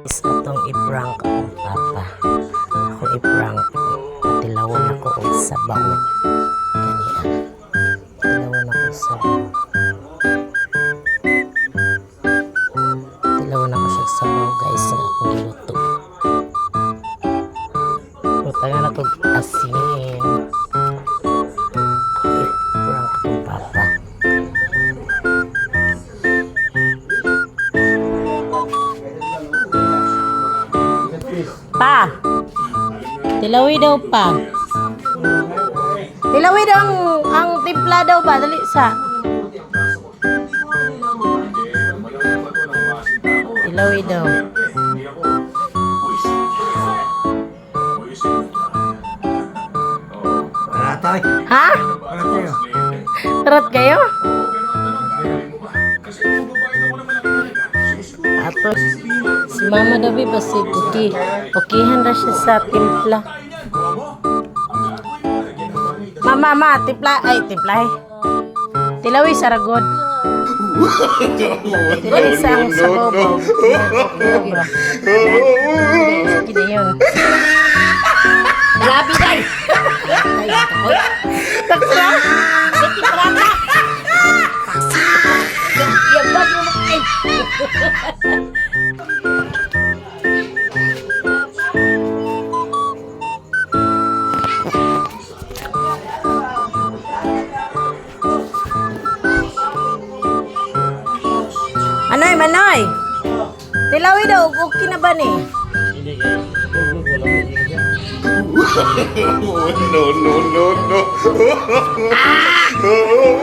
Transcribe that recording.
Is atong i-prank ang papa. Ako i-prank. Patilawan ako og sabaw. Kaniya. Patilawan ako sabaw. Patilawan ako og sabaw guys nga akong giluto. Butangan ako og asin. Pa! Tilawi daw pa. Tilawi daw ang, ang timpla daw ba? Dali sa. Tilawi daw. Wala tayo. Ha? Wala tayo. Tarot kayo? Tapos, si Mama Dabi ba si Kuki? Okihan ra siya sa timpla. Mama, ma, timpla. Ay, timpla eh. Tilawi sa ragod. Tilawi sa ang sabaw. Sige na yun. Grabe day! Ay, kahoy. Takra! Iti prata! Yabag mo Manoy! Tilawi daw, okay na ba ni? no, no, no, no.